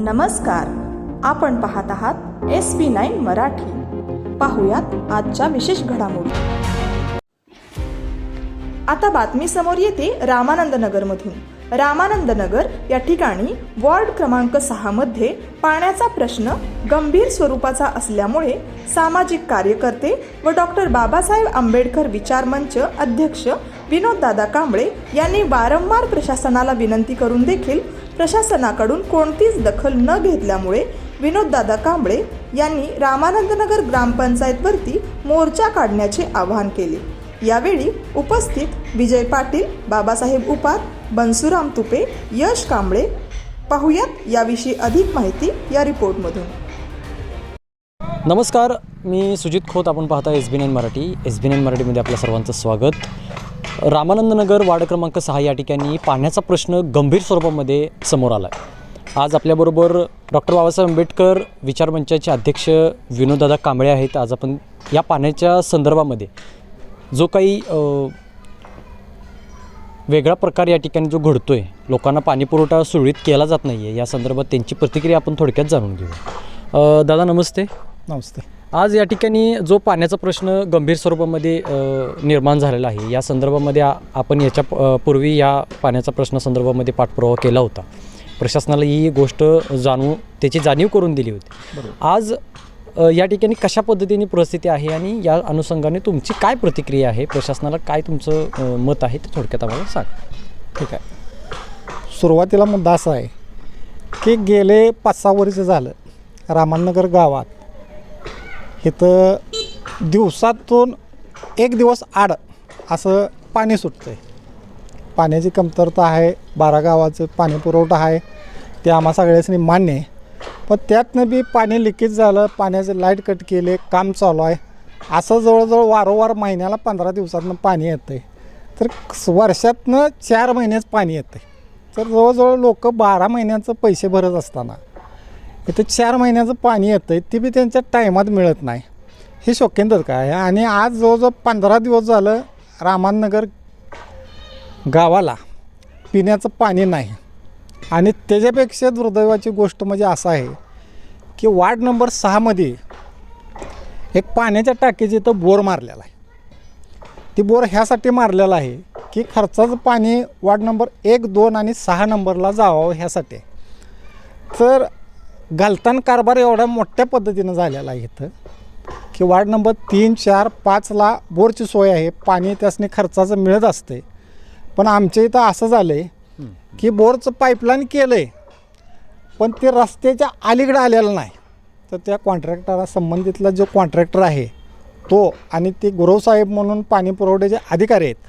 नमस्कार. आपण पाहत आहात एस बी नाईन मराठी. पाहुयात आजच्या विशेष घडामोडी. आता बातमी समोर येते रामानंद नगरमधून रामानंद नगर या ठिकाणी वॉर्ड क्रमांक सहा मध्ये पाण्याचा प्रश्न गंभीर स्वरूपाचा असल्यामुळे सामाजिक कार्यकर्ते व डॉक्टर बाबासाहेब आंबेडकर विचार मंच अध्यक्ष विनोददादा कांबळे यांनी वारंवार प्रशासनाला विनंती करून देखील प्रशासनाकडून कोणतीच दखल न घेतल्यामुळे विनोददादा कांबळे यांनी रामानंदनगर ग्रामपंचायतवरती मोर्चा काढण्याचे आवाहन केले. यावेळी उपस्थित विजय पाटील बाबासाहेब उपार बनसुराम तुपे यश कांबळे. पाहुयात याविषयी अधिक माहिती या रिपोर्टमधून. नमस्कार मी सुजित खोत. आपण पाहता S B N Marathi. S B N मराठीमध्ये आपल्या सर्वांचं स्वागत. रामानंदनगर वार्ड क्रमांक सहा या ठिकाणी पाण्याचा प्रश्न गंभीर स्वरूपामध्ये समोर आला आहे आज आपल्याबरोबर डॉक्टर बाबासाहेब आंबेडकर विचारमंचाचे अध्यक्ष विनोददादा कांबळे आहेत. आज आपण या पाण्याच्या संदर्भामध्ये जो काही वेगळा प्रकार या ठिकाणी जो घडतो आहे लोकांना पाणीपुरवठा सुरळीत केला जात नाही आहे या संदर्भात त्यांची प्रतिक्रिया आपण थोडक्यात जाणून घेऊ दादा नमस्ते. नमस्ते. आज या ठिकाणी जो पाण्याचा प्रश्न गंभीर स्वरूपामध्ये निर्माण झालेला आहे या संदर्भामध्ये आपण याच्या पूर्वी या पाण्याचा प्रश्न संदर्भामध्ये पाठपुरावा केला होता. प्रशासनाला ही गोष्ट जाणू त्याची जाणीव करून दिली होती. आज या ठिकाणी कशा पद्धतीने परिस्थिती आहे आणि या अनुषंगाने तुमची काय प्रतिक्रिया आहे? प्रशासनाला काय तुमचं मत आहे ते थोडक्यात आम्हाला सांग. ठीक आहे. सुरुवातीला मुद्दा असा आहे की गेले पाच सहा वर्ष झालं रामानगर गावात इथं दिवसातून एक दिवस आड असं पाणी सुटतं आहे पाण्याची कमतरता आहे बारा गावाचं पाणी पुरवठा आहे ते आम्हा सगळ्यासनी मान्य आहे. पण त्यातनं बी पाणी लिकेज झालं पाण्याचे लाइट कट केले काम चालू आहे. असं जवळजवळ वारंवार महिन्याला पंधरा दिवसातनं पाणी येतं आहे तर वर्षातनं चार महिन्याच पाणी येतं आहे तर जवळजवळ लोक बारा महिन्याचं पैसे भरत असताना इथं चार महिन्याचं पाणी येतं आहे ते बी त्यांच्या टायमात मिळत नाही. हे शोकेंद्र काय? आहे आणि आज जवळजवळ पंधरा दिवस झालं रामानगर गावाला पिण्याचं पाणी नाही. आणि त्याच्यापेक्षा दुर्दैवाची गोष्ट म्हणजे असं आहे की वार्ड नंबर सहामध्ये एक पाण्याच्या टाकीची इथं बोर मारलेला आहे. ती बोर ह्यासाठी मारलेला आहे की खर्चाचं पाणी वार्ड नंबर एक दोन आणि सहा नंबरला जावं ह्यासाठी. तर घालताना कारभार एवढ्या मोठ्या पद्धतीनं झालेला आहे इथं की वार्ड नंबर तीन चार पाचला बोरची सोय आहे पाणी त्यासने खर्चाचं मिळत असते पण आमच्या इथं असं झालं आहे की बोरचं पाईपलाईन केलं आहे पण ते रस्त्याच्या अलीकडे आलेलं नाही. तर त्या कॉन्ट्रॅक्टरला संबंधितला जो कॉन्ट्रॅक्टर आहे तो आणि ते गुरवसाहेब म्हणून पाणी पुरवठ्याचे अधिकारी आहेत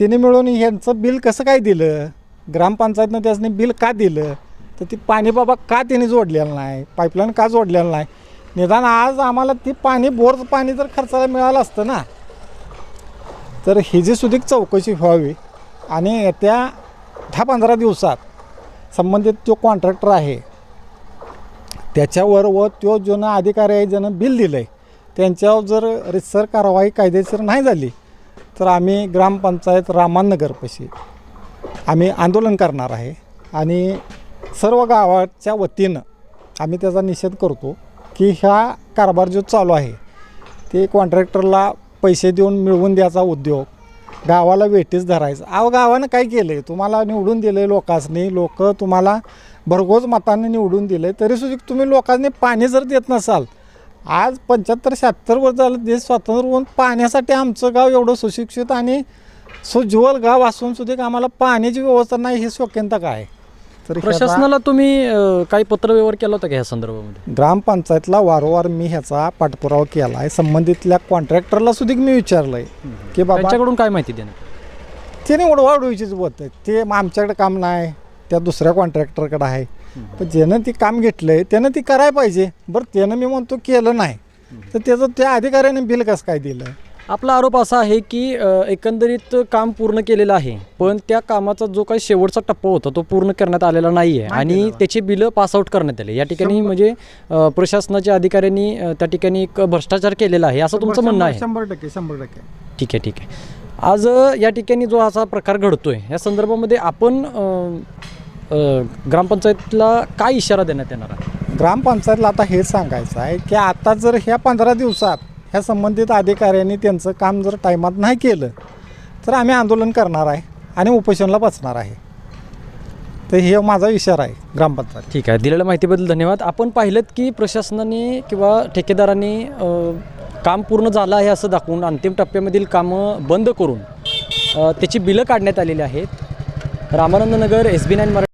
तिने मिळून ह्यांचं बिल कसं काय दिलं? ग्रामपंचायतनं त्यासने बिल का दिलं? तर ती पाणी बाबा का त्याने जोडलेलं नाही? पाईपलाईन का जोडलेलं नाही? निदान आज आम्हाला ती पाणी बोरचं पाणी जर खर्चाला मिळालं असतं ना तर ही जी सुद्धा चौकशी व्हावी आणि येत्या दहा पंधरा दिवसात संबंधित जो कॉन्ट्रॅक्टर आहे त्याच्यावर व तो जो अधिकारी आहे ज्यानं बिल दिलं आहे त्यांच्यावर जर रितसर कारवाई कायदेशीर नाही झाली तर आम्ही ग्रामपंचायत रामानगरपाशी आम्ही आंदोलन करणार आहे. आणि सर्व गावाच्या वतीनं आम्ही त्याचा निषेध करतो की ह्या कारभार जो चालू आहे ते कॉन्ट्रॅक्टरला पैसे देऊन मिळवून द्यायचा उद्योग गावाला वेटीस धरायचं. अहो गावानं काय केलं आहे तुम्हाला निवडून दिलं आहे लोकांनी लोक तुम्हाला भरघोस मताने निवडून दिलं आहे तरीसुद्धा तुम्ही लोकांनी पाणी जर देत नसाल आज पंच्याहत्तर शहात्तर वर्ष झालं देश स्वातंत्र्य होऊन पाण्यासाठी आमचं गाव एवढं सुशिक्षित आणि सुज्वल गाव असून सुद्धा आम्हाला पाण्याची व्यवस्था नाही हे शोक्यंता काय तर ह्याचा- प्रशासनाला तुम्ही अ, काही पत्रव्यवहार केला होता का ह्या संदर्भामध्ये? ग्रामपंचायतला वारंवार मी ह्याचा पाठपुरावा केला आहे संबंधितल्या कॉन्ट्रॅक्टरला सुद्धा मी विचारलं आहे की बाबा त्यांच्याकडून काय माहिती देणार? त्याने उडवाडवीचीच बोलत आहे. ते मग आमच्याकडे काम नाही त्या दुसऱ्या कॉन्ट्रॅक्टरकडे आहे. पण ज्यानं ती काम घेतलं आहे त्यानं ती करायला पाहिजे. बरं त्यानं मी म्हणतो केलं नाही. तर त्याचं त्या अधिकाऱ्याने बिल कसं काय दिलं? आपला आरोप असा आहे की अ, एकंदरीत काम पूर्ण केलेलं आहे पण त्या कामाचा जो काही शेवटचा टप्पा होता तो पूर्ण करण्यात आलेला नाही आहे आणि त्याची बिलं पासआउट करण्यात आले. या ठिकाणी म्हणजे अ, प्रशासनाच्या अधिकाऱ्यांनी अ, त्या ठिकाणी एक भ्रष्टाचार केलेला आहे असं तुमचं म्हणणं आहे? शंभर टक्के शंभर टक्के. ठीक आहे ठीक आहे. आज अ, या ठिकाणी जो असा प्रकार घडतोय या संदर्भामध्ये आपण अ, अ, ग्रामपंचायतला काय इशारा देण्यात येणार आहे? ग्रामपंचायतला आता हेच सांगायचं आहे की आता जर ह्या पंधरा दिवसात ह्या संबंधित अधिकाऱ्यांनी त्यांचं काम जर टायमात नाही केलं तर आम्ही आंदोलन करणार आहे आणि उपोषणला बसणार आहे. तर हे माझा इशारा आहे ग्रामपंचायत. ठीक आहे. दिलेल्या माहितीबद्दल धन्यवाद. आपण पाहिलं की प्रशासनाने किंवा ठेकेदारांनी काम पूर्ण झालं आहे असं दाखवून अंतिम टप्प्यामधील कामं बंद करून त्याची बिलं काढण्यात आलेली आहेत. Ramanand Nagar S B nine Marathi